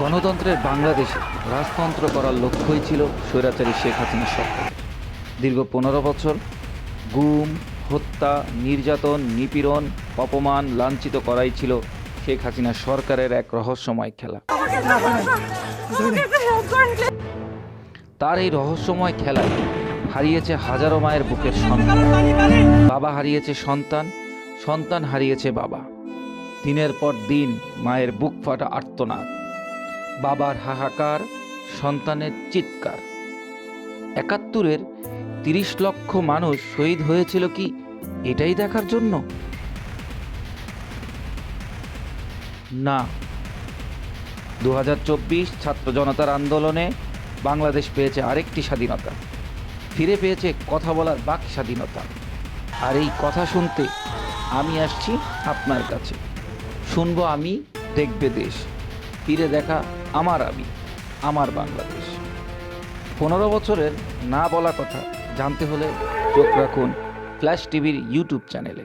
গণতন্ত্রের বাংলাদেশে রাজতন্ত্র করার লক্ষ্যই ছিল স্বৈরাচারী শেখ হাসিনার সরকার। দীর্ঘ পনেরো বছর গুম, হত্যা, নির্যাতন, নিপীড়ন, অপমান লাঞ্ছিত করাই ছিল শেখ হাসিনা সরকারের এক রহস্যময় খেলা। তার এই রহস্যময় খেলায় হারিয়েছে হাজারো মায়ের বুকের সন্তান। বাবা হারিয়েছে সন্তান সন্তান হারিয়েছে বাবা। দিনের পর দিন মায়ের বুক ফাটা আর্তনাদ। বাবার হাহাকার, সন্তানের চিৎকার। একাত্তরের তিরিশ লক্ষ মানুষ শহীদ হয়েছিল কি এটাই দেখার জন্য? না। দু হাজার চব্বিশ ছাত্র জনতার আন্দোলনে বাংলাদেশ পেয়েছে আরেকটি স্বাধীনতা। ফিরে পেয়েছে কথা বলার বাক স্বাধীনতা। আর এই কথা শুনতে আমি আসছি আপনার কাছে। শুনব আমি, দেখবে দেশ। ফিরে দেখা আমার আমি আমার বাংলাদেশ। পনেরো বছরের না বলা কথা জানতে হলে চোখ রাখুন ফ্ল্যাশ টিভির ইউটিউব চ্যানেলে।